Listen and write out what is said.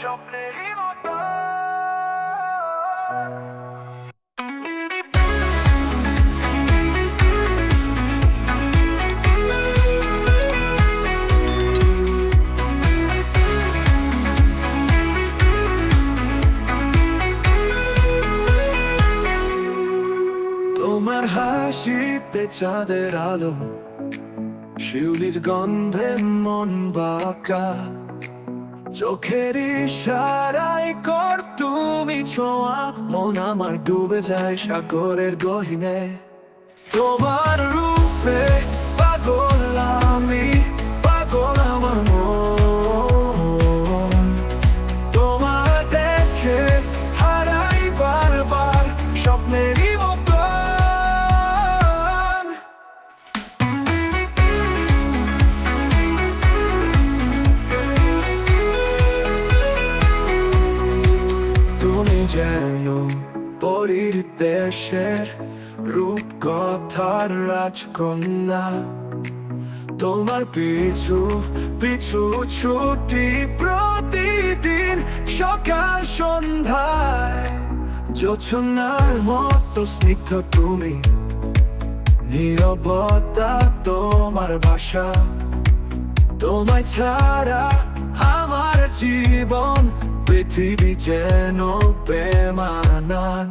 স্বপ্নেরই মতো তোমার হাসিতে চাঁদের আলো শিউলির গন্ধে মন বাঁকা। চোখের ইশারাই কর তুমি ছোঁয়া মন আমার ডুবে যায় সাগরের গহিনে। তোমার রূপে যেন পরীর দেশের রূপ কথার রাজকন্যা। তোমার পিছু পিছু ছুটি প্রতিদিন সকাল সন্ধ্যায়। জোছনার মতো স্নিগ্ধ তুমি, নীরবতা তোমার ভাষা। তোমায় ছাড়া আমার জীবন পৃথিবী যেন বেমানান